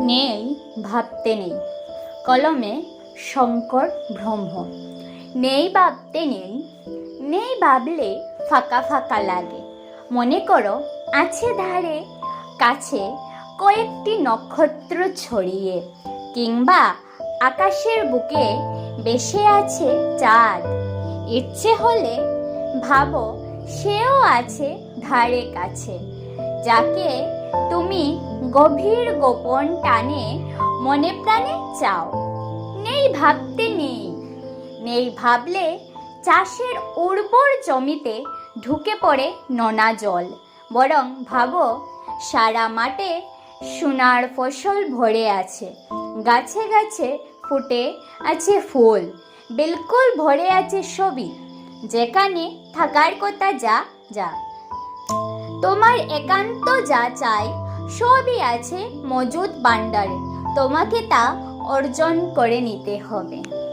নেই, ভাবতে নেই। কলমে শঙ্কর ব্রহ্ম নেই ভাবতে নেই নেই ভাবলে ফাঁকা ফাঁকা লাগে। মনে করো আছে ধারে, কাছে কয়েকটি নক্ষত্র ছড়িয়ে, কিংবা আকাশের বুকে বেশে আছে চাঁদ। ইচ্ছে হলে ভাবো সেও আছে ধারে কাছে, যাকে তুমি গভীর গোপন টানে, মনে প্রাণে চাও। নেই ভাবতে নেই। নেই ভাবলে চাষের উর্বর জমিতে ঢুকে পড়ে নোনা জল। বরং ভাবো, সারা মাঠে সোনার ফসল ভরে আছে। গাছে গাছে ফুটে আছে ফুল, বিলকুল ভরে আছে সবই যেখানে থাকার কথা যা যা। তোমার একান্ত যা চাই সবই আছে মজুদ ভাণ্ডারে তোমাকে তা অর্জন করে নিতে হবে।